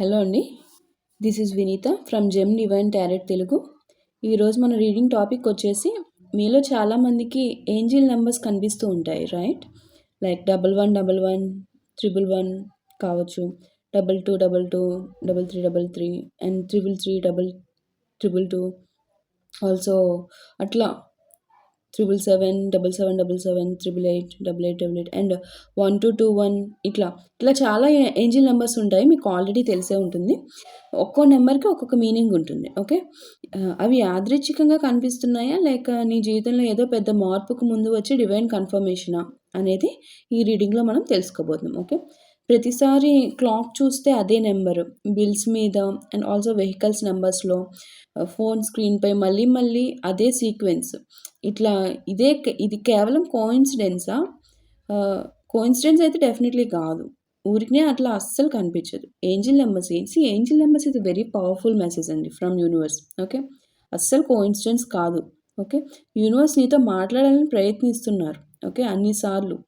Hello అండి. This is Vinitha from gem divine tarot Telugu ఈరోజు మన రీడింగ్ టాపిక్ వచ్చేసి మీలో చాలామందికి ఏంజిల్ నెంబర్స్ కనిపిస్తూ ఉంటాయి right like double one double one triple one కావచ్చు. Double two double two double three double three and triple three double triple two also అట్లా triple seven double seven double seven triple eight double eight double eight and one two two one ఇట్లా. ఇట్లా చాలా angel numbers ఉంటాయి మీకు already తెలిసే ఉంటుంది. ఒక్కో నెంబర్కి ఒక్కొక్క మీనింగ్ ఉంటుంది ఓకే అవి యాదృచ్ఛికంగా కనిపిస్తున్నాయా? లేక నీ జీవితంలో ఏదో పెద్ద మార్పుకు ముందు వచ్చే డివైన్ కన్ఫర్మేషనా అనేది ఈ రీడింగ్లో మనం తెలుసుకోబోతున్నాం ఓకే ప్రతిసారి క్లాక్ చూస్తే అదే నెంబరు. బిల్స్ మీద అండ్ ఆల్సో వెహికల్స్ నెంబర్స్లో ఫోన్ స్క్రీన్పై మళ్ళీ మళ్ళీ అదే సీక్వెన్స్. ఇట్లా ఇదే ఇది కేవలం కోయిన్సిడెన్సా? కోయిన్సిడెన్స్ అయితే డెఫినెట్లీ కాదు. ఊరికనే అట్లా అస్సలు కనిపించదు. ఏంజిల్ నెంబర్స్ ఏంటి? ఏంజిల్ నెంబర్స్ ఇది వెరీ పవర్ఫుల్ మెసేజ్ అండి ఫ్రమ్ యూనివర్స్. ఓకే? అస్సలు కోయిన్సిడెన్స్ కాదు. ఓకే? యూనివర్స్ నీతో మాట్లాడాలని ప్రయత్నిస్తున్నారు. ఓకే? అన్నిసార్లు.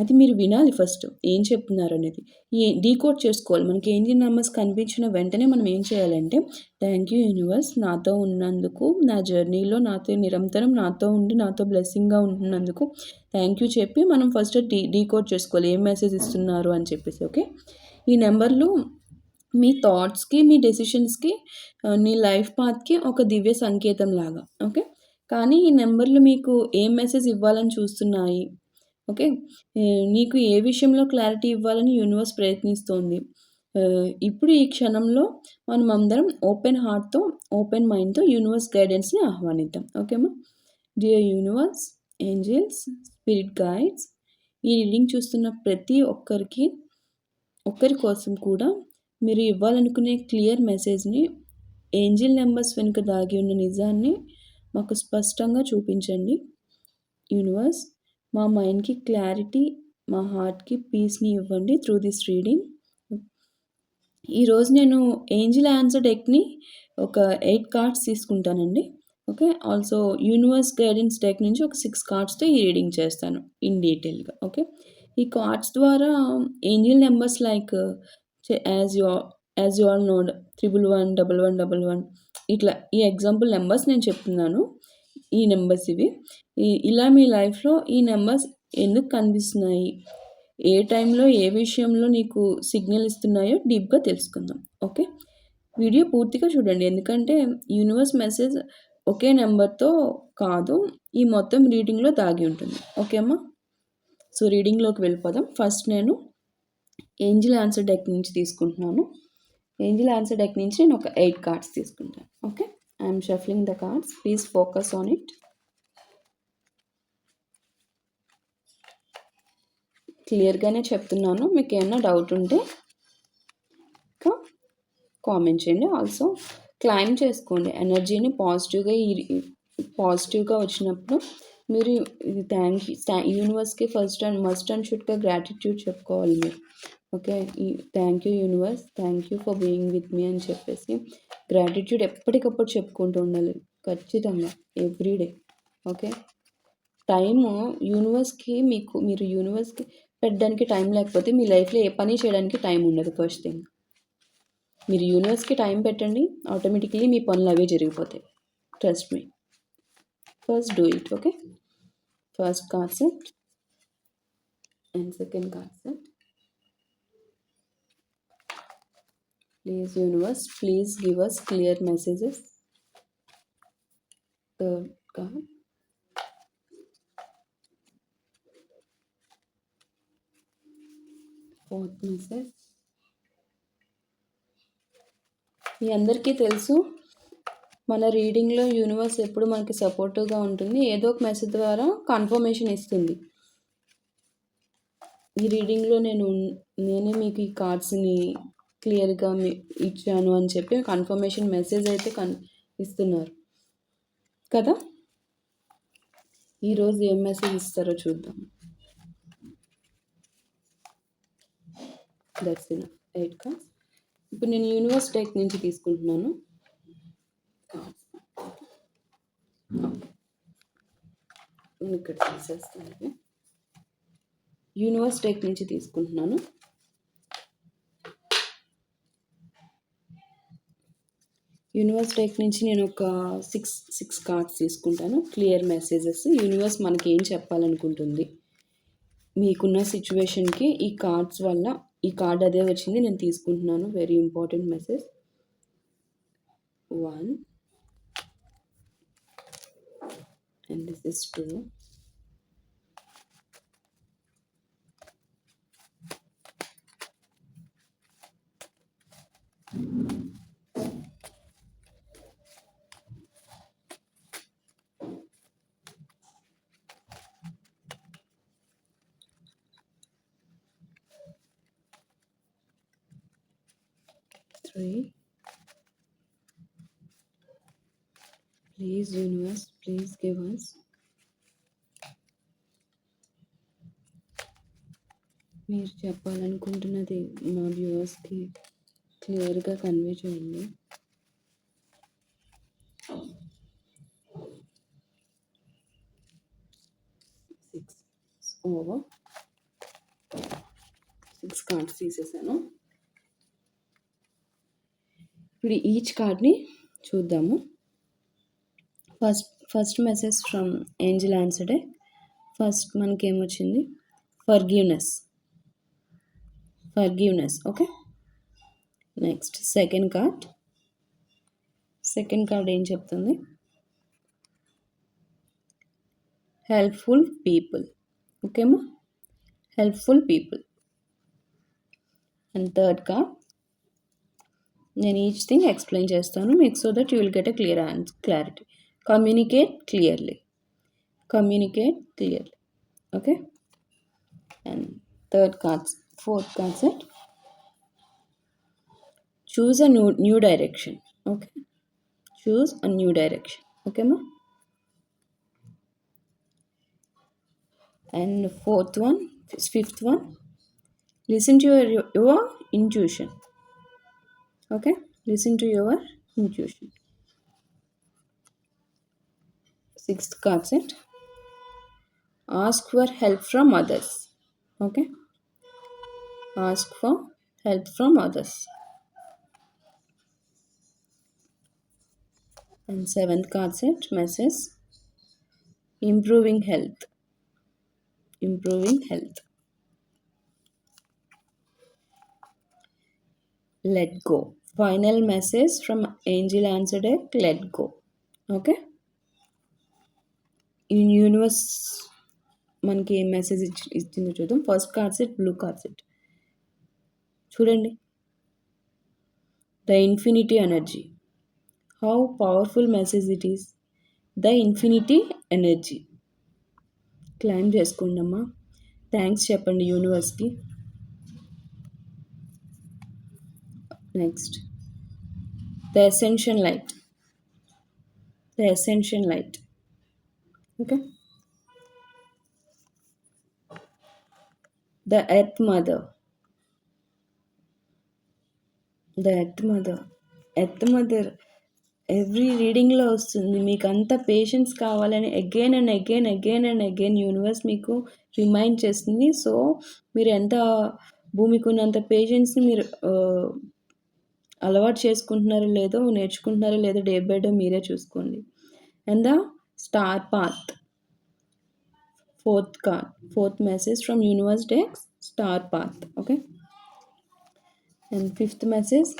అది మీరు వినాలి ఫస్ట్. ఏం చెప్తున్నారు అనేది. ఏ డీకోడ్ చేసుకోవాలి. మనకి ఏంజిల్ నెంబర్స్ కనిపించిన వెంటనే మనం ఏం చేయాలంటే థ్యాంక్ యూ యూనివర్స్ నాతో ఉన్నందుకు నా జర్నీలో నాతో నిరంతరం నాతో ఉండి నాతో బ్లెస్సింగ్గా ఉంటున్నందుకు థ్యాంక్ యూ చెప్పి మనం ఫస్ట్ డీ డీకోడ్ చేసుకోవాలి. ఏం మెసేజ్ ఇస్తున్నారు అని చెప్పేసి ఓకే? ఈ నెంబర్లు మీ థాట్స్కి మీ డెసిషన్స్కి నీ లైఫ్ పాత్కి ఒక దివ్య సంకేతం లాగా ఓకే? కానీ ఈ నెంబర్లు మీకు ఏం మెసేజ్ ఇవ్వాలని చూస్తున్నాయి? ఓకే? నీకు ఏ విషయంలో క్లారిటీ ఇవ్వాలని యూనివర్స్ ప్రయత్నిస్తోంది? ఇప్పుడు ఈ క్షణంలో మనం అందరం ఓపెన్ హార్ట్తో ఓపెన్ మైండ్తో యూనివర్స్ గైడెన్స్ని ఆహ్వానిద్దాం. ఓకేమా? Dear universe angels spirit guides ఈ రీడింగ్ చూస్తున్న ప్రతి ఒక్కరికి ఒక్కరి కోసం కూడా మీరు ఇవ్వాలనుకునే క్లియర్ మెసేజ్ని ఏంజిల్ నెంబర్స్ వెనుక దాగి ఉన్న నిజాన్ని మాకు స్పష్టంగా చూపించండి. యూనివర్స్ మా మైండ్కి క్లారిటీ మా హార్ట్కి పీస్ని ఇవ్వండి త్రూ దిస్ రీడింగ్ ఈరోజు నేను ఏంజిల్ ఆన్సర్ డెక్ని ఒక ఎయిట్ కార్డ్స్ తీసుకుంటానండి. Okay? Also universe guidance deck నుంచి ఒక సిక్స్ కార్డ్స్తో ఈ రీడింగ్ చేస్తాను ఇన్ డీటెయిల్గా ఓకే? ఈ కార్డ్స్ ద్వారా angel numbers like as you as you all know triple one double one double one ఇట్లా ఈ ఎగ్జాంపుల్ నెంబర్స్ నేను చెప్తున్నాను. ఈ నెంబర్స్ ఇవి. ఇలా మీ లైఫ్లో ఈ నెంబర్స్ ఎందుకు కనిపిస్తున్నాయి? ఏ టైంలో ఏ విషయంలో నీకు సిగ్నల్ ఇస్తున్నాయో డీప్గా తెలుసుకుందాం. ఓకే? వీడియో పూర్తిగా చూడండి. ఎందుకంటే యూనివర్స్ మెసేజ్ ఒకే నెంబర్తో కాదు ఈ మొత్తం రీడింగ్లో దాగి ఉంటుంది. ఓకే అమ్మా? సో రీడింగ్లోకి వెళ్ళిపోదాం. ఫస్ట్ నేను ఏంజిల్ ఆన్సర్ డెక్ నుంచి తీసుకుంటున్నాను. ఏంజిల్ ఆన్సర్ డెక్ నుంచి నేను ఒక ఎయిట్ కార్డ్స్ తీసుకుంటాను. Okay? I'm shuffling the cards please focus on it క్లియర్గానే చెప్తున్నాను. మీకు ఏమైనా డౌట్ ఉంటే ఇంకా కామెంట్ చేయండి. ఆల్సో క్లైమ్ చేసుకోండి. ఎనర్జీని పాజిటివ్గా పాజిటివ్గా వచ్చినప్పుడు మీరు ఇది థ్యాంక్ యూ యూనివర్స్కి ఫస్ట్ అండ్ మస్ట్ అండ్ షుడ్గా గ్రాటిట్యూడ్ చెప్పుకోవాలి మీరు. Okay? Thank you universe thank you for being with me అని చెప్పేసి గ్రాటిట్యూడ్ ఎప్పటికప్పుడు చెప్పుకుంటూ ఉండాలి. ఖచ్చితంగా ఎవ్రీడే ఓకే? టైము యూనివర్స్కి మీకు మీరు యూనివర్స్కి పెట్టడానికి టైం లేకపోతే మీ లైఫ్లో ఏ పని చేయడానికి టైం ఉండదు ఫస్ట్ థింగ్. మీరు యూనివర్స్కి టైం పెట్టండి ఆటోమేటిక్లీ మీ పనులు అవే జరిగిపోతాయి. Trust me. First do it okay? First concept and second concept please universe please give us clear messages fourth message మీ అందరికీ తెలుసు మన రీడింగ్లో యూనివర్స్ ఎప్పుడు మనకి సపోర్టివ్గా ఉంటుంది. ఏదో ఒక మెసేజ్ ద్వారా కన్ఫర్మేషన్ ఇస్తుంది. ఈ రీడింగ్లో నేను నేనే మీకు ఈ కార్డ్స్ని క్లియర్గా మీ ఇచ్చాను అని చెప్పి కన్ఫర్మేషన్ మెసేజ్ అయితే కన్ ఇస్తున్నారు. కదా? ఈరోజు ఏం మెసేజ్ ఇస్తారో చూద్దాం. దట్స్ ఇన్ ఎయిట్ కార్డ్స్ ఇప్పుడు నేను యూనివర్స్ టెక్ నుంచి తీసుకుంటున్నాను. ఇక్కడ తీసేస్తాను. యూనివర్స్ టెక్ నుంచి తీసుకుంటున్నాను. యూనివర్స్ డెక్ నుంచి నేను ఒక సిక్స్ సిక్స్ కార్డ్స్ తీసుకుంటాను. Clear messages. యూనివర్స్ మనకి ఏం చెప్పాలనుకుంటుంది? మీకున్న సిచ్యువేషన్కి ఈ కార్డ్స్ వల్ల ఈ కార్డ్ అదే వచ్చింది నేను తీసుకుంటున్నాను. Very important message one and this is two three. Please, universe, please give us. మీరు చెప్పాలనుకుంటున్నది మా వ్యూవర్స్కి క్లియర్గా కన్వే చేయండి సిక్స్ ఓవర్ సిక్స్ కార్డ్స్ తీసేసాను ఇప్పుడు ఈచ్ కార్డ్ని చూద్దాము. First first message from angel answer deck first మనకి ఏమొచ్చింది forgiveness forgiveness okay next second card second card ఏం చెప్తుంది? Helpful people ఓకేమా helpful people and third card నేను ఈచ్ థింగ్ ఎక్స్ప్లెయిన్ చేస్తాను. మీకు so that you will get a clear answer clarity communicate clearly communicate clearly okay and third cards fourth concept choose a new new direction okay choose a new direction ఓకేమా and fourth one fifth one listen to your your intuition okay? Listen to your intuition. Sixth concept. Ask for help from others. Okay? Ask for help from others. And seventh concept message. Improving health. Improving health. Let go final message from angel answer deck let go okay in universe మనకి ఏం message ఇచ్చి ఇచ్చిందో చూద్దాం. First card set blue card set చూడండి. The infinity energy how powerful message it is the infinity energy claim చేసుకోండి అమ్మా. Thanks చెప్పండి యూనివర్స్కి next the ascension light. The ascension light. Okay. The earth mother. The earth mother earth mother every రీడింగ్లో వస్తుంది. మీకు అంత patience కావాలని again and again again and again universe మీకు remind చేస్తుంది. So మీరు ఎంత భూమికి ఉన్నంత పేషెన్స్ని మీరు uh, అలవాటు చేసుకుంటున్నారో లేదో నేర్చుకుంటున్నారో లేదో డే బై డే మీరే చూసుకోండి. And the star path fourth card fourth message from universe decks star path okay and fifth message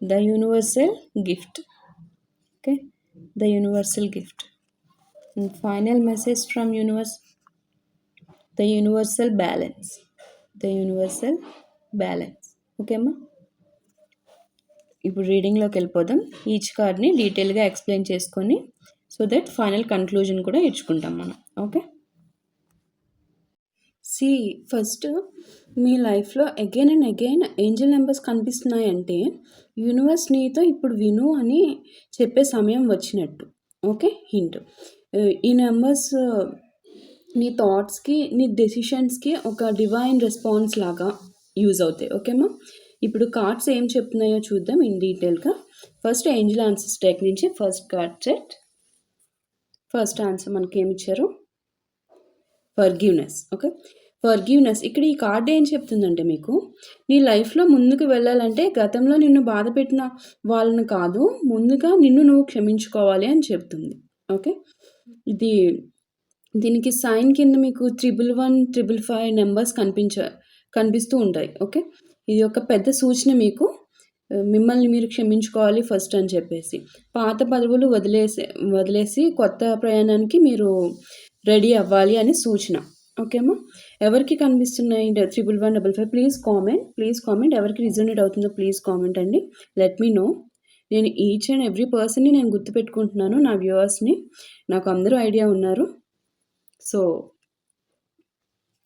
the universal gift okay the universal gift and final message from universe the universal balance the universal balance ఓకేమ్మా ఇప్పుడు రీడింగ్లోకి వెళ్ళిపోదాం. Each కార్డ్ని డీటెయిల్గా explain చేసుకొని so that final conclusion కూడా ఇచ్చుకుంటాం మనం. Okay see first మీ లైఫ్లో again and again angel numbers కనిపిస్తున్నాయంటే universe నీతో ఇప్పుడు విను అని చెప్పే సమయం వచ్చినట్టు. ఓకే హింట్ uh, ఈ నెంబర్స్ uh, నీ థాట్స్కి నీ డెసిషన్స్కి ఒక డివైన్ రెస్పాన్స్ లాగా యూజ్ అవుతాయి. ఓకేమా ఇప్పుడు కార్డ్స్ ఏం చెప్తున్నాయో చూద్దాం ఇన్ డీటెయిల్గా ఫస్ట్ ఏంజిల్ ఆన్సర్స్ టెక్ నుంచి first card set first answer మనకి ఏమి ఇచ్చారు ఫర్గివ్నెస్ ఓకే ఫర్గివ్‌నెస్ ఇక్కడ ఈ కార్డ్ ఏం చెప్తుందంటే మీకు, నీ లైఫ్‌లో ముందుకు వెళ్ళాలంటే గతంలో నిన్ను బాధపెట్టిన వాళ్ళని కాదు, ముందుగా నిన్ను నువ్వు క్షమించుకోవాలి అని చెప్తుంది. ఓకే. ఇది దీనికి సైన్ కింద మీకు triple one triple five numbers కనిపించ కనిపిస్తూ ఉంటాయి. ఓకే. ఇది ఒక పెద్ద సూచన మీకు. మిమ్మల్ని మీరు క్షమించుకోవాలి ఫస్ట్ అని చెప్పేసి. పాత పదవులు వదిలేసి వదిలేసి కొత్త ప్రయాణానికి మీరు రెడీ అవ్వాలి అని సూచన. ఓకేమా ఎవరికి కనిపిస్తున్నాయి triple one double five please comment. Please comment. ఎవరికి రిజనేట్ అవుతుందో ప్లీజ్ కామెంట్ అండి. Let me know. నేను ఈచ్ అండ్ ఎవ్రీ పర్సన్‌ని నేను గుర్తుపెట్టుకుంటున్నాను నా వ్యూవర్స్‌ని. నాకు అందరూ ఐడియా ఉన్నారు. సో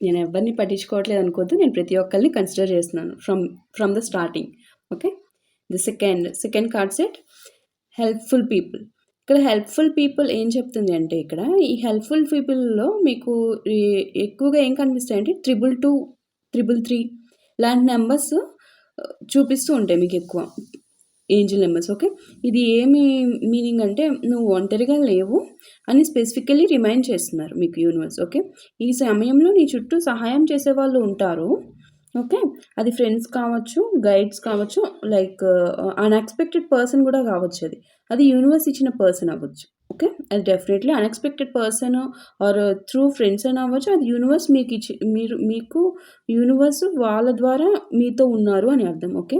నేను ఎవరిని పట్టించుకోవట్లేదు అనుకోవద్దు. నేను ప్రతి ఒక్కరిని కన్సిడర్ చేస్తున్నాను from from the starting. Okay. The second, second card set helpful people. ఇక్కడ హెల్ప్‌ఫుల్ పీపుల్ ఏం చెప్తుంది అంటే ఇక్కడ ఈ హెల్ప్‌ఫుల్ పీపుల్‌లో మీకు ఎక్కువగా ఏం కనిపిస్తాయంటే 222, 333 ఇలాంటి నెంబర్స్ uh, చూపిస్తూ ఉంటాయి మీకు ఎక్కువ ఏంజెల్ నెంబర్స్ ఓకే. ఇది ఏమి మీనింగ్ అంటే నువ్వు ఒంటరిగా లేవు అని స్పెసిఫికల్లీ రిమైండ్ చేస్తున్నారు మీకు యూనివర్స్. ఓకే. ఈ సమయంలో నీ చుట్టూ సహాయం చేసేవాళ్ళు ఉంటారు. ఓకే. అది ఫ్రెండ్స్ కావచ్చు, గైడ్స్ కావచ్చు, లైక్ అన్‌ఎక్స్‌పెక్టెడ్ పర్సన్ కూడా కావచ్చు అది. అది యూనివర్స్ ఇచ్చిన పర్సన్ అవ్వచ్చు. ఓకే. అది definitely unexpected person or through friends అని అవ్వచ్చు. అది యూనివర్స్ మీకు ఇచ్చి మీరు మీకు యూనివర్స్ వాళ్ళ ద్వారా మీతో ఉన్నారు అని అర్థం. ఓకే.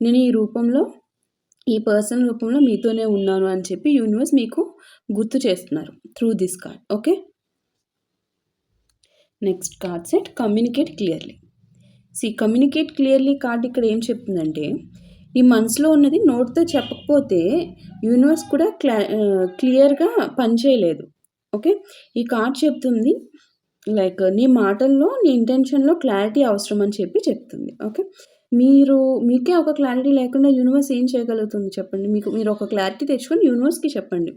నేను ఈ రూపంలో ఈ పర్సన్ రూపంలో మీతోనే ఉన్నాను అని చెప్పి యూనివర్స్ మీకు గుర్తు చేస్తున్నారు. Through this card. Okay. Next card set communicate clearly. See communicate clearly card ఇక్కడ ఏం చెప్తుందంటే, నీ మనసులో ఉన్నది నోట్తో చెప్పకపోతే యూనివర్స్ కూడా క్లా క్లియర్‌గా పనిచేయలేదు. ఓకే. ఈ కార్డ్ చెప్తుంది లైక్ నీ మాటల్లో, నీ ఇంటెన్షన్‌లో క్లారిటీ అవసరం అని చెప్పి చెప్తుంది. ఓకే. మీరు మీకే ఒక క్లారిటీ లేకుండా యూనివర్స్ ఏం చేయగలుగుతుంది చెప్పండి. మీకు మీరు ఒక క్లారిటీ తెచ్చుకొని యూనివర్స్‌కి చెప్పండి.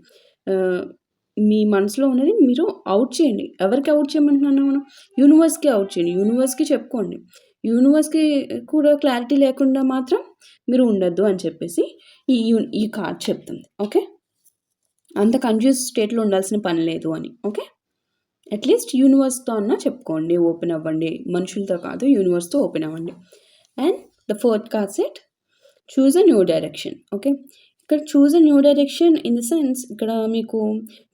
మీ మనసులో ఉన్నది మీరు అవుట్ చేయండి. ఎవరికి అవుట్ చేయమంటున్నాను మనం? యూనివర్స్‌కి అవుట్ చేయండి. యూనివర్స్‌కి చెప్పుకోండి. యూనివర్స్‌కి కూడా క్లారిటీ లేకుండా మాత్రం మీరు ఉండొద్దు అని చెప్పేసి ఈ ఈ కార్డ్ చెప్తుంది. ఓకే. అంత కన్‌ఫ్యూజ్ స్టేట్‌లో ఉండాల్సిన పని లేదు అని. ఓకే. అట్‌లీస్ట్ యూనివర్స్‌తో అన్నా చెప్పుకోండి. ఓపెన్ అవ్వండి. మనుషులతో కాదు యూనివర్స్‌తో ఓపెన్ అవ్వండి. And the fourth card set choose a new direction. Okay. ఇక్కడ choose a new direction in the sense ఇక్కడ మీకు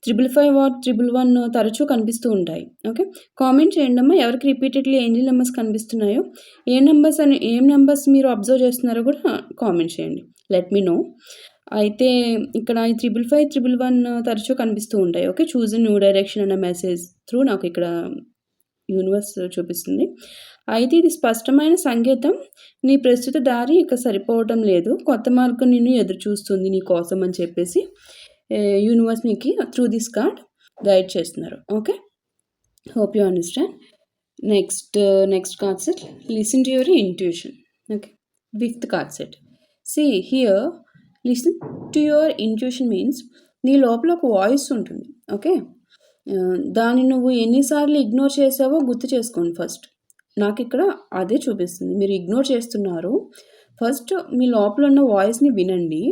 555 ఆర్ 111 తరచూ కనిపిస్తూ ఉంటాయి. ఓకే. కామెంట్ చేయండి అమ్మా ఎవరికి రిపీటెడ్‌లీ ఎన్ని నెంబర్స్ కనిపిస్తున్నాయో, ఏ నెంబర్స్ అని ఏం నెంబర్స్ మీరు అబ్జర్వ్ చేస్తున్నారో కూడా కామెంట్ చేయండి. Let me know. అయితే ఇక్కడ ఈ 555, 111 తరచూ కనిపిస్తూ ఉంటాయి. Okay. Choose a new direction అన్న మెసేజ్ త్రూ నాకు ఇక్కడ యూనివర్స్ చూపిస్తుంది. అయితే ఇది స్పష్టమైన సంకేతం నీ ప్రస్తుత దారి ఇక సరిపోవటం లేదు. కొత్త మార్గం నిన్ను ఎదురు చూస్తుంది నీ కోసం అని చెప్పేసి యూనివర్స్ నీకు త్రూ దిస్ కార్డ్ గైడ్ చేస్తున్నారు. Okay. Hope you understand. Next next card set listen to your intuition. Okay. Fifth card set. See here listen to your intuition means నీ లోపల ఒక వాయిస్ ఉంటుంది. ఓకే. దాన్ని నువ్వు ఎన్నిసార్లు ఇగ్నోర్ చేసావో గుర్తు చేసుకోండి ఫస్ట్. నాకు ఇక్కడ అదే చూపిస్తుంది. మీరు ఇగ్నోర్ చేస్తున్నారు. ఫస్ట్ మీ లోపల ఉన్న వాయిస్‌ని వినండి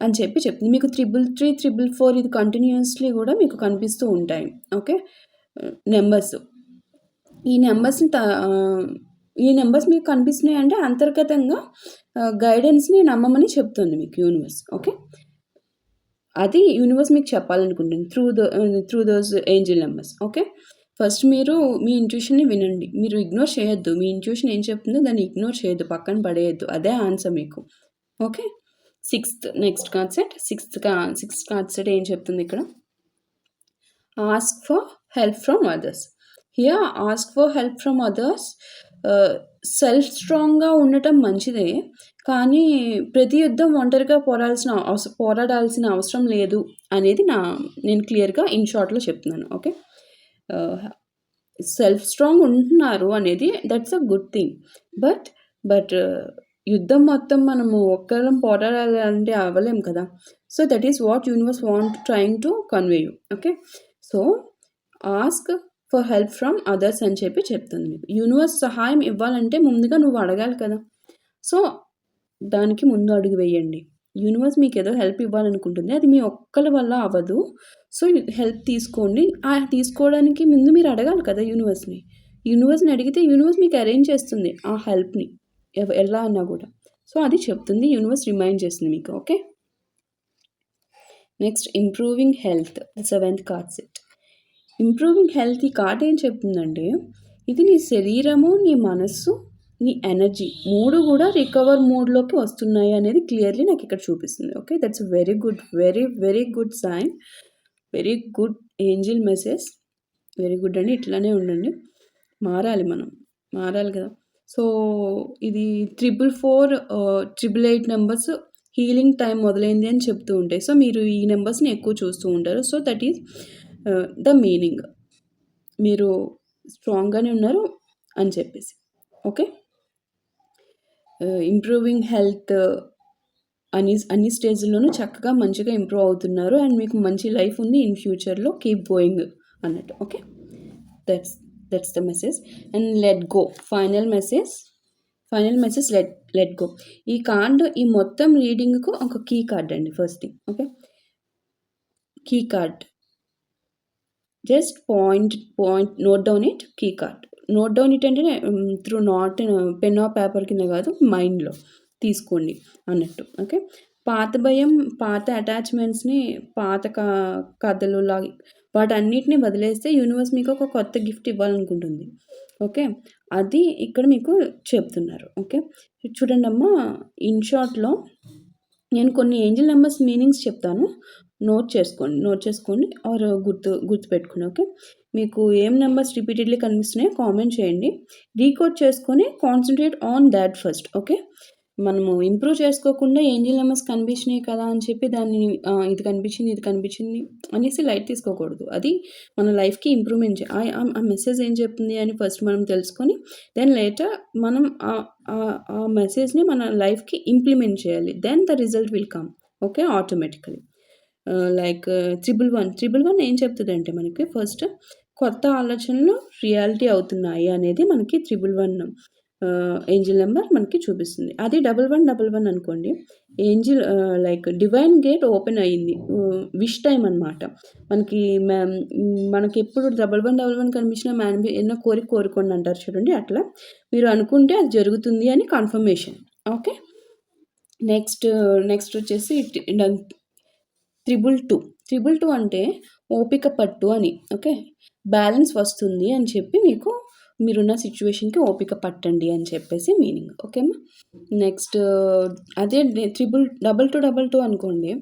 అని చెప్పి చెప్తుంది. మీకు 333, 444 ఇది కంటిన్యూయస్‌లీ కూడా మీకు కనిపిస్తూ ఉంటాయి. ఓకే. నెంబర్స్ ఈ నెంబర్స్ని ఈ నెంబర్స్ మీకు కనిపిస్తున్నాయి అంటే అంతర్గతంగా గైడెన్స్‌ని నమ్మమని చెప్తుంది మీకు యూనివర్స్. ఓకే. అది యూనివర్స్ మీకు చెప్పాలనుకుంటుంది. Through the through those angel numbers okay. First మీరు మీ ఇంట్యూషన్‌ని వినండి. మీరు ఇగ్నోర్ చేయొద్దు. మీ ఇంట్యూషన్ ఏం చెప్తుందో దాన్ని ఇగ్నోర్ చేయొద్దు. పక్కన పడేయద్దు అదే ఆన్సర్ మీకు. Okay. Sixth next concept set sixth కా సిక్స్త్ కాన్సెప్ట్ సెట్ ఏం చెప్తుంది ఇక్కడ? Ask for help from others. Here ask for help from others self స్ట్రాంగ్‌గా ఉండటం మంచిదే. కానీ ప్రతి యుద్ధం ఒంటరిగా పోరాల్సిన అవస పోరాడాల్సిన అవసరం లేదు అనేది నా నేను క్లియర్‌గా ఇన్ షార్ట్‌లో చెప్తున్నాను. ఓకే. సెల్ఫ్ స్ట్రాంగ్ ఉంటున్నారు అనేది that's a good thing. But but యుద్ధం మొత్తం మనము ఒక్కరం పోరాడాలి అంటే అవ్వలేం కదా! So that is what universe want trying to convey you. Okay. So ask for help from others అని చెప్పి చెప్తుంది మీకు. యూనివర్స్ సహాయం ఇవ్వాలంటే ముందుగా నువ్వు అడగాలి కదా! సో దానికి ముందు అడుగు వేయండి. యూనివర్స్ మీకు ఏదో హెల్ప్ ఇవ్వాలనుకుంటుంది. అది మీ ఒక్కల వల్ల అవ్వదు. సో హెల్ప్ తీసుకోండి. ఆ తీసుకోవడానికి ముందు మీరు అడగాలి కదా యూనివర్స్‌ని. యూనివర్స్ని అడిగితే యూనివర్స్ మీకు అరేంజ్ చేస్తుంది ఆ హెల్ప్ని ఎవ ఎలా అన్నా కూడా సో అది చెప్తుంది యూనివర్స్ రిమైండ్ చేస్తుంది మీకు okay next improving health seventh card set improving health ఈ కార్డ్ ఏం చెప్తుందంటే ఇది నీ శరీరము నీ మనస్సు నీ ఎనర్జీ మూడు కూడా రికవర్ మూడ్లోకి వస్తున్నాయి అనేది క్లియర్లీ నాకు ఇక్కడ చూపిస్తుంది. Okay? That's very good very very good sign. Very good angel message. Very good అండి. ఇట్లానే ఉండండి. మారాలి మనం. మారాలి కదా. సో ఇది triple four triple eight numbers healing time మొదలైంది అని చెప్తూ ఉంటాయి. సో మీరు ఈ నెంబర్స్ని ఎక్కువ చూస్తూ ఉంటారు. So that is the meaning. మీరు స్ట్రాంగ్గానే ఉన్నారు అని చెప్పేసి. ఓకే? ఇంప్రూవింగ్ హెల్త్ అన్ని అన్ని స్టేజ్లోనూ చక్కగా మంచిగా ఇంప్రూవ్ అవుతున్నారు అండ్ మీకు మంచి లైఫ్ ఉంది ఇన్ ఫ్యూచర్లో కీప్ గోయింగ్ అన్నట్టు okay that's that's the message and let go final message final message let let go ఈ కార్డ్ ఈ మొత్తం రీడింగ్కు ఒక కీ కార్డ్ అండి first thing okay key card just point point note down it key card note down it అంటే through not pen of paper కింద కాదు మైండ్లో తీసుకోండి అన్నట్టు ఓకే? పాత భయం పాత అటాచ్మెంట్స్ని పాత క కథలు లాగా వాటన్నిటిని వదిలేస్తే యూనివర్స్ మీకు ఒక కొత్త గిఫ్ట్ ఇవ్వాలనుకుంటుంది ఓకే? అది ఇక్కడ మీకు చెప్తున్నారు ఓకే? చూడండి అమ్మా ఇన్ షార్ట్లో నేను కొన్ని ఏంజిల్ నెంబర్స్ మీనింగ్స్ చెప్తాను నోట్ చేసుకోండి నోట్ చేసుకోండి ఆర్ గుర్తు గుర్తుపెట్టుకోండి ఓకే? మీకు ఏం నెంబర్స్ రిపీటెడ్లీ కనిపిస్తున్నాయో కామెంట్ చేయండి. రీకోడ్ చేసుకొని concentrate on that first okay మనము ఇంప్రూవ్ చేసుకోకుండా ఏంజిల్ నెంబర్స్ కనిపించినాయి కదా అని చెప్పి దాన్ని ఇది కనిపించింది ఇది కనిపించింది అనేసి లైట్ తీసుకోకూడదు. అది మన లైఫ్కి ఇంప్రూవ్మెంట్ ఆ మెసేజ్ ఏం చెప్తుంది అని ఫస్ట్ మనం తెలుసుకొని దెన్ లేటర్ మనం ఆ మెసేజ్ని మన లైఫ్కి ఇంప్లిమెంట్ చేయాలి. Then the result will come okay automatically like triple one triple one ఏం చెప్తుందంటే మనకి ఫస్ట్ కొత్త ఆలోచనలు రియాలిటీ అవుతున్నాయి అనేది మనకి త్రిబుల్ వన్ ఏంజిల్ నెంబర్ మనకి చూపిస్తుంది. అది డబల్ వన్ డబల్ వన్ అనుకోండి. Angel like divine gate open అయ్యింది విష్ టైం అనమాట మనకి మనకి ఎప్పుడు డబల్ వన్ డబల్ వన్ కనిపించిన మ్యాన్ ఎన్నో కోరిక కోరుకోండి అంటారు చూడండి అట్లా. మీరు అనుకుంటే అది జరుగుతుంది అని కన్ఫర్మేషన్ ఓకే? నెక్స్ట్ నెక్స్ట్ వచ్చేసి త్రిబుల్ టూ. త్రిబుల్ టూ అంటే ఓపిక పట్టు అని ఓకే? బ్యాలెన్స్ వస్తుంది అని చెప్పి మీకు మీరున్న సిచ్యువేషన్కి ఓపిక పట్టండి అని చెప్పేసి మీనింగ్ ఓకేమా నెక్స్ట్ అదే triple double two double two అనుకోండి.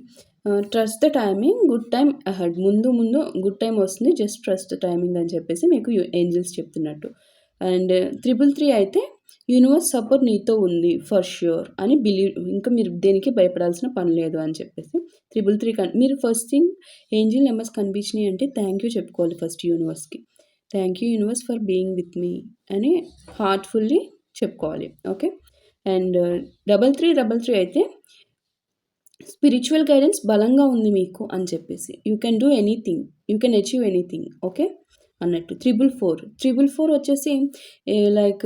Trust the timing good time ahead ముందు ముందు గుడ్ టైం వస్తుంది జస్ట్ ట్రస్ట్ ద టైమింగ్ అని చెప్పేసి మీకు ఏంజిల్స్ చెప్తున్నట్టు. అండ్ త్రిబుల్ త్రీ అయితే యూనివర్స్ సపోర్ట్ నీతో ఉంది ఫర్ ష్యూర్ అని బిలీవ్ ఇంకా మీరు దేనికి భయపడాల్సిన పని లేదు అని చెప్పేసి త్రిబుల్ త్రీ కన్ మీరు ఫస్ట్ థింగ్ ఏంజిల్ నెంబర్స్ కనిపించినాయి అంటే థ్యాంక్ యూ చెప్పుకోవాలి first యూనివర్స్కి. Thank you universe for being with మీ అని హార్ట్ఫుల్లీ చెప్పుకోవాలి okay? And double three double three అయితే స్పిరిచువల్ గైడెన్స్ బలంగా ఉంది మీకు అని చెప్పేసి you can do anything you can achieve anything okay? అన్నట్టు త్రిబుల్ ఫోర్ త్రిబుల్ ఫోర్ వచ్చేసి లైక్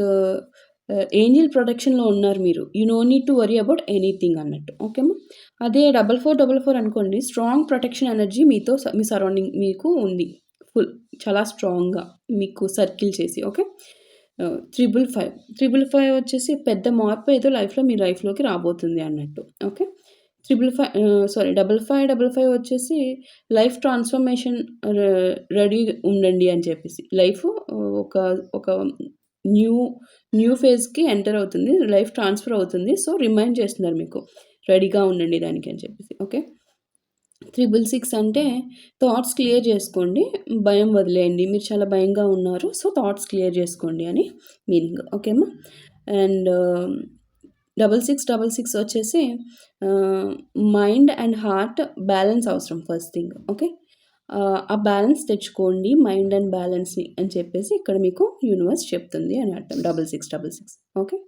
ఏంజిల్ ప్రొటెక్షన్లో ఉన్నారు మీరు. You no need to worry about anything అన్నట్టు. ఓకేమా అదే డబల్ ఫోర్ డబల్ ఫోర్ అనుకోండి స్ట్రాంగ్ ప్రొటెక్షన్ ఎనర్జీ మీతో మీ సరౌండింగ్ మీకు ఉంది. ఫుల్ చాలా స్ట్రాంగ్గా మీకు సర్కిల్ చేసి okay? Triple five. Triple five వచ్చేసి పెద్ద మార్పు ఏదో లైఫ్లో మీ లైఫ్లోకి రాబోతుంది అన్నట్టు okay? Triple five sorry double five double five వచ్చేసి లైఫ్ ట్రాన్స్ఫర్మేషన్ రెడీ ఉండండి అని చెప్పేసి. లైఫ్ ఒక ఒక న్యూ న్యూ ఫేజ్కి ఎంటర్ అవుతుంది లైఫ్ ట్రాన్స్ఫర్ అవుతుంది. సో రిమైండ్ చేస్తున్నారు మీకు. రెడీగా ఉండండి దానికి అని చెప్పేసి ఓకే? త్రిబుల్ సిక్స్ అంటే థాట్స్ క్లియర్ చేసుకోండి భయం వదిలేయండి. మీరు చాలా భయంగా ఉన్నారు సో థాట్స్ క్లియర్ చేసుకోండి అని meaning ఓకేమా and double six double six వచ్చేసి మైండ్ అండ్ హార్ట్ బ్యాలెన్స్ అవసరం ఫస్ట్ థింగ్ ఓకే? ఆ బ్యాలెన్స్ తెచ్చుకోండి మైండ్ అండ్ బ్యాలెన్స్ని అని చెప్పేసి ఇక్కడ మీకు యూనివర్స్ చెప్తుంది అని అర్థం. Double six double six okay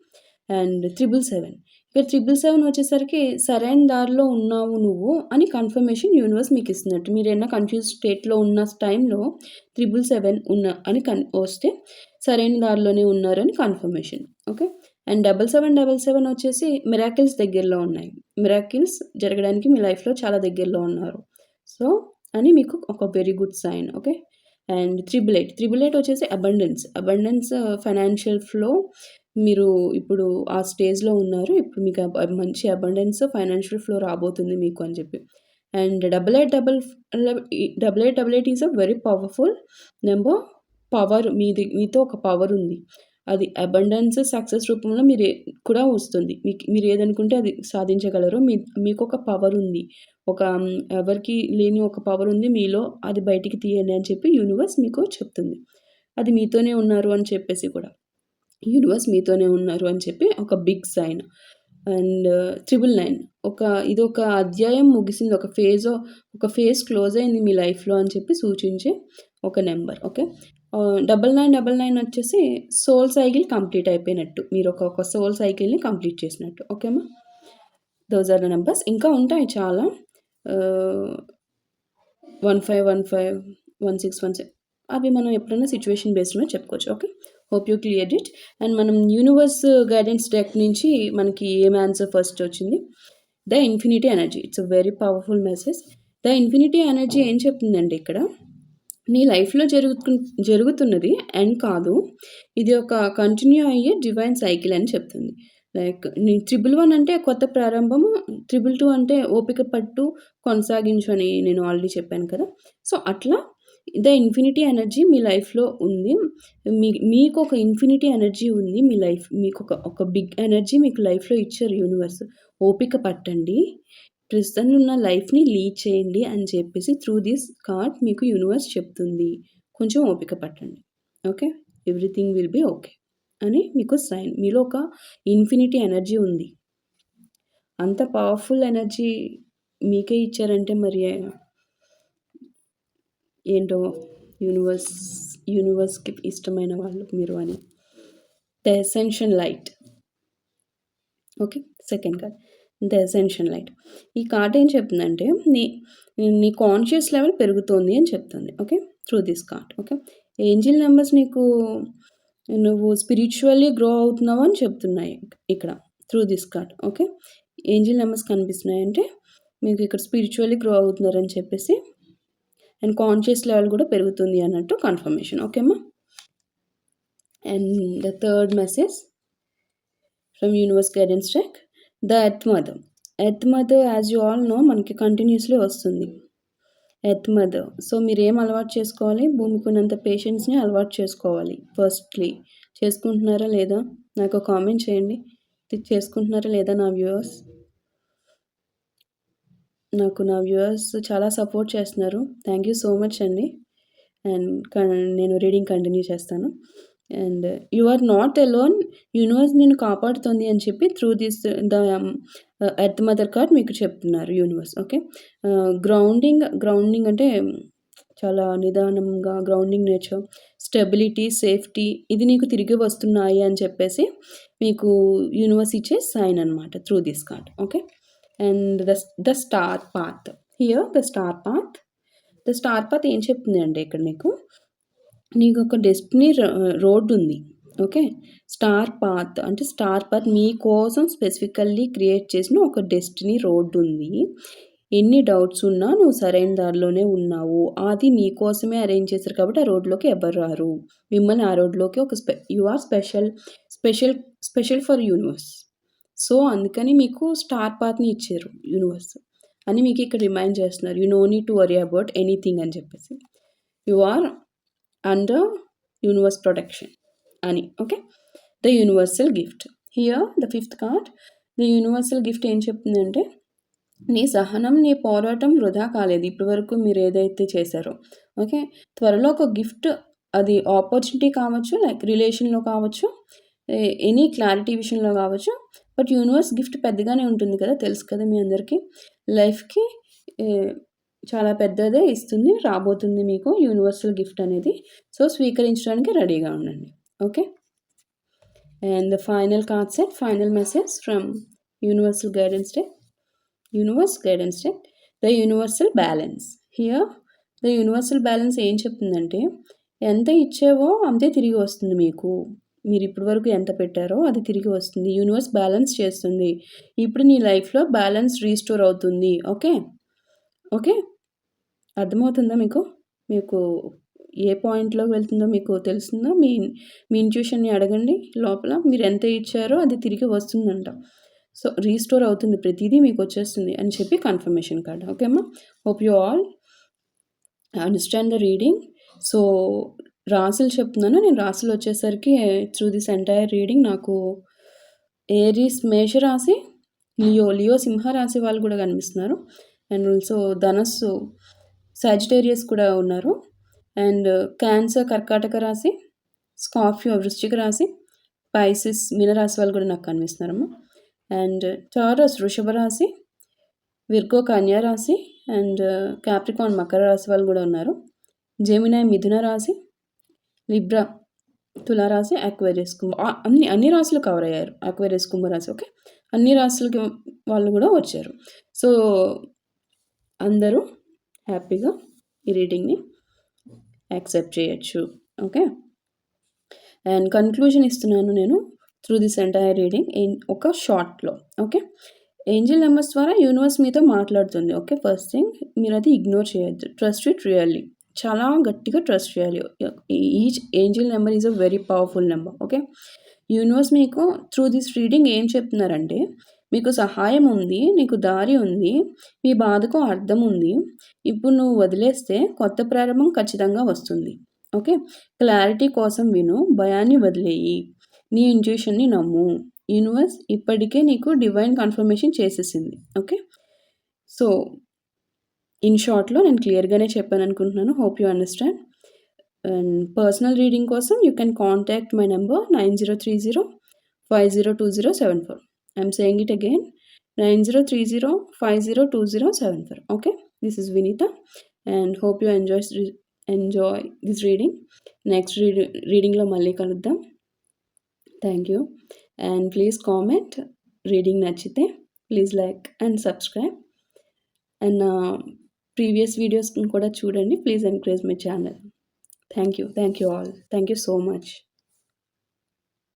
and triple seven ఇక్కడ త్రిబుల్ సెవెన్ వచ్చేసరికి సరైన దారిలో ఉన్నావు నువ్వు అని కన్ఫర్మేషన్ యూనివర్స్ మీకు ఇస్తున్నట్టు. మీరు ఏమైనా కన్ఫ్యూజ్ స్టేట్లో ఉన్న టైంలో త్రిబుల్ సెవెన్ ఉన్న అని కన్ వస్తే సరైన దారిలోనే ఉన్నారని confirmation okay and double seven double seven వచ్చేసి మిరాకిల్స్ దగ్గరలో ఉన్నాయి. మిరాకిల్స్ జరగడానికి మీ లైఫ్లో చాలా దగ్గరలో ఉన్నారు. సో అని మీకు ఒక very good sign okay and triple eight triple eight వచ్చేసి అబండెన్స్ అబండెన్స్ ఫైనాన్షియల్ ఫ్లో మీరు ఇప్పుడు ఆ స్టేజ్లో ఉన్నారు. ఇప్పుడు మీకు మంచి అబండెన్స్ ఫైనాన్షియల్ ఫ్లో రాబోతుంది మీకు అని చెప్పి. And double eight double double eight double eight is a very powerful number power మీది మీతో ఒక పవర్ ఉంది. అది అబండెన్స్ సక్సెస్ రూపంలో మీరు కూడా వస్తుంది. మీకు మీరు ఏదనుకుంటే అది సాధించగలరు మీ మీకు ఒక పవర్ ఉంది. ఒక ఎవరికి లేని ఒక పవర్ ఉంది మీలో అది బయటికి తీయండి అని చెప్పి యూనివర్స్ మీకు చెప్తుంది. అది మీతోనే ఉన్నారు అని చెప్పేసి కూడా. యూనివర్స్ మీతోనే ఉన్నారు అని చెప్పి ఒక big sign and triple nine ఒక ఇది ఒక అధ్యాయం ముగిసింది. ఒక ఫేజ్ ఒక ఫేజ్ క్లోజ్ అయింది మీ లైఫ్లో అని చెప్పి సూచించే ఒక number okay double nine double nine వచ్చేసి సోల్ సైకిల్ కంప్లీట్ అయిపోయినట్టు. మీరు ఒక సోల్ సైకిల్ని కంప్లీట్ చేసినట్టు. ఓకేమా దోస్ ఆర్ ద నెంబర్స్ ఇంకా ఉంటాయి చాలా. One five one five one six one six అవి మనం ఎప్పుడైనా సిచ్యువేషన్ బేస్డ్ మీద చెప్పుకోవచ్చు. Okay? Hope you clear it and మనం యూనివర్స్ గైడెన్స్ డెక్ నుంచి మనకి ఏం ఆన్సర్ ఫస్ట్ వచ్చింది? The infinity energy it's a very powerful message the infinity energy ఏం చెప్తుందండి ఇక్కడ? నీ లైఫ్లో జరుగుతు జరుగుతున్నది అండ్ కాదు ఇది ఒక కంటిన్యూ అయ్యే డివైన్ సైకిల్ అని చెప్తుంది. లైక్ నీ ట్రిబుల్ వన్ అంటే కొత్త ప్రారంభము ట్రిబుల్ టూ అంటే ఓపిక పట్టు కొనసాగించు అని నేను ఆల్రెడీ చెప్పాను కదా. సో అట్లా ద ఇన్ఫినిటీ ఎనర్జీ మీ లైఫ్లో ఉంది. మీ మీకు ఒక ఇన్ఫినిటీ ఎనర్జీ ఉంది. మీ లైఫ్ మీకు ఒక ఒక బిగ్ ఎనర్జీ మీకు లైఫ్లో ఇచ్చారు యూనివర్స్ ఓపిక పట్టండి. ప్రస్తుతం ఉన్న లైఫ్ని లీడ్ చేయండి అని చెప్పేసి త్రూ దిస్ కార్డ్ మీకు యూనివర్స్ చెప్తుంది. కొంచెం ఓపిక పట్టండి. Okay? Everything will be okay. అని మీకు సైన్ మీలో ఒక ఇన్ఫినిటీ ఎనర్జీ ఉంది. అంత పవర్ఫుల్ ఎనర్జీ మీకే ఇచ్చారంటే మరి ఏంటో యూనివర్స్ యూనివర్స్కి ఇష్టమైన వాళ్ళు మీరు అని. The ascension light. Okay? Second card. The essential light ఈ కార్డ్ ఏం చెప్తుందంటే నీ నీ కాన్షియస్ లెవెల్ పెరుగుతోంది అని చెప్తుంది. Okay through this card okay angel numbers నీకు నువ్వు స్పిరిచువల్లీ గ్రో అవుతున్నావు అని చెప్తున్నాయి ఇక్కడ. Through this card okay angel numbers కనిపిస్తున్నాయి అంటే మీకు ఇక్కడ స్పిరిచువల్లీ గ్రో అవుతున్నారని చెప్పేసి అండ్ కాన్షియస్ లెవెల్ కూడా పెరుగుతుంది అన్నట్టు confirmation ఓకేమ్మా and the third message from universe guidance track the earth ఎత్మద్ earth as you all know మనకి కంటిన్యూస్లీ వస్తుంది. ఎర్త్ సో మీరు ఏం అలవాటు చేసుకోవాలి? భూమికి ఉన్నంత పేషెంట్స్ని అలవాటు చేసుకోవాలి. ఫస్ట్లీ చేసుకుంటున్నారా లేదా? నాకు కామెంట్ చేయండి. చేసుకుంటున్నారా లేదా నా వ్యూవర్స్ నాకు నా వ్యూవర్స్ చాలా సపోర్ట్ చేస్తున్నారు. థ్యాంక్ యూ సో మచ్ అండి. అండ్ నేను రీడింగ్ కంటిన్యూ చేస్తాను. And you are not alone universe నేను కాపాడుతుంది అని చెప్పి through this the um, uh, earth mother card మీకు చెప్తున్నారు యూనివర్స్ ఓకే? గ్రౌండింగ్ గ్రౌండింగ్ అంటే um, చాలా నిదానంగా గ్రౌండింగ్ నేచర్ స్టెబిలిటీ సేఫ్టీ ఇది నీకు తిరిగి వస్తున్నాయి అని చెప్పేసి మీకు యూనివర్స్ ఇచ్చే సైన్ అనమాట through this card okay? And the the star path here the star path. The star path ఏం చెప్తుంది అంటే ఇక్కడ నీకు నీకు ఒక డెస్టినీ రోడ్ ఉంది ఓకే? స్టార్ పాత్ అంటే స్టార్ పాత్ మీకోసం స్పెసిఫికల్లీ క్రియేట్ చేసిన ఒక డెస్టినీ రోడ్ ఉంది ఎన్ని డౌట్స్ ఉన్నా నువ్వు సరైన దారిలోనే ఉన్నావు. అది నీ కోసమే అరేంజ్ చేశారు కాబట్టి ఆ రోడ్లోకి ఎవరు రారు. మిమ్మల్ని ఆ రోడ్లోకి ఒక స్పె you are special special special for universe. So అందుకని మీకు స్టార్ పాత్ని ఇచ్చారు యూనివర్స్ అని మీకు ఇక్కడ రిమైండ్ చేస్తున్నారు. You no need to worry about anything అని చెప్పేసి. You are under universe protection అని okay the universal gift here the fifth card the universal gift ఏం చెప్తుందంటే నీ సహనం నీ పోరాటం వృధా కాలేదు. ఇప్పటి వరకు మీరు ఏదైతే చేశారో ఓకే త్వరలో ఒక గిఫ్ట్ అది ఆపర్చునిటీ కావచ్చు లైక్ రిలేషన్లో కావచ్చు ఎనీ క్లారిటీ విషయంలో కావచ్చు బట్ యూనివర్స్ గిఫ్ట్ పెద్దగానే ఉంటుంది కదా తెలుసు కదా మీ అందరికీ. లైఫ్కి చాలా పెద్దదే ఇస్తుంది రాబోతుంది మీకు యూనివర్సల్ గిఫ్ట్ అనేది. సో స్వీకరించడానికి రెడీగా ఉండండి. Okay and the final concept final message from universal guidance deck universe guidance deck the universal balance here the universal balance ఏం చెప్తుందంటే ఎంత ఇచ్చావో అంతే తిరిగి వస్తుంది మీకు. మీరు ఇప్పటి వరకు ఎంత పెట్టారో అది తిరిగి వస్తుంది. యూనివర్స్ బ్యాలెన్స్ చేస్తుంది. ఇప్పుడు నీ లైఫ్లో బ్యాలెన్స్ రీస్టోర్ అవుతుంది. ఓకే ఓకే అర్థమవుతుందా మీకు మీకు ఏ పాయింట్‌లోకి వెళ్తుందో మీకు తెలుస్తుందో మీ మీ ఇంట్యూషన్ని అడగండి లోపల. మీరు ఎంత ఇచ్చారో అది తిరిగి వస్తుందంట. సో, రీస్టోర్ అవుతుంది. ప్రతిదీ మీకు వచ్చేస్తుంది అని చెప్పి కన్ఫర్మేషన్ కార్డ్. ఓకే అమ్మా? Hope you all understand the reading. So, రాసులు చెప్తున్నాను. నేను రాసులు వచ్చేసరికి త్రూ దిస్ ఎంటైర్ రీడింగ్ నాకు ఏరీస్ మేషరాశి, లియో, లియో సింహ రాశి వాళ్ళు కూడా కనిపిస్తున్నారు. అండ్ ఆల్సో ధనస్సు సాజిటేరియస్ కూడా ఉన్నారు. అండ్ క్యాన్సర్ కర్కాటక రాశి, స్కార్పియో వృశ్చిక రాశి, పైసిస్ మీనరాశి వాళ్ళు కూడా నాకు కనిపిస్తున్నారమ్మా. అండ్ టారస్ uh, వృషభ రాశి, విర్గో కన్యా రాశి అండ్ క్యాప్రికాన్ uh, మకర రాశి వాళ్ళు కూడా ఉన్నారు. జెమినాయ్ మిథున రాశి, లిబ్రా తులారాశి, అక్వేరియస్ కుంభ అన్ని అన్ని రాశులు కవర్ అయ్యారు. అక్వేరియస్ కుంభరాశి ఓకే. అన్ని రాశులకి వాళ్ళు కూడా వచ్చారు. సో, అందరూ హ్యాపీగా ఈ రీడింగ్‌ని యాక్సెప్ట్ చేయొచ్చు. ఓకే. అండ్ కన్క్లూజన్ ఇస్తున్నాను నేను త్రూ దిస్ ఎంటైర్ రీడింగ్ ఒక షార్ట్‌లో. ఓకే. ఏంజెల్ నెంబర్స్ ద్వారా యూనివర్స్ మీతో మాట్లాడుతుంది. ఓకే. ఫస్ట్ థింగ్ మీరు అది ఇగ్నోర్ చేయొద్దు. Trust it really. చాలా గట్టిగా ట్రస్ట్ చేయాలి. Each angel number is a very powerful number. Okay. Universe మీకు త్రూ దిస్ రీడింగ్ ఏం చెప్తున్నారంటే, మీకు సహాయం ఉంది. నీకు దారి ఉంది. మీ బాధకు అర్థం ఉంది. ఇప్పుడు నువ్వు వదిలేస్తే కొత్త ప్రారంభం ఖచ్చితంగా వస్తుంది. ఓకే. క్లారిటీ కోసం విను. భయాన్ని వదిలేయి. నీ ఇంట్యూషన్‌ని నమ్ము. యూనివర్స్ ఇప్పటికే నీకు డివైన్ కన్ఫర్మేషన్ చేసేసింది. ఓకే. సో, ఇన్ షార్ట్‌లో నేను క్లియర్‌గానే చెప్పాను అనుకుంటున్నాను hope you understand. And personal reading కోసం you can contact my number nine zero three zero five zero two zero seven four I'm saying it again 9030502074. Okay. This is Vineetha and hope you enjoys enjoy this reading. Next రీడి రీడింగ్‌లో మళ్ళీ కలుద్దాం. Thank you. And please comment. Reading నచ్చితే please like and subscribe. And నా previous వీడియోస్‌ని కూడా చూడండి. Please encourage my channel. Thank you. Thank you all. Thank you so much.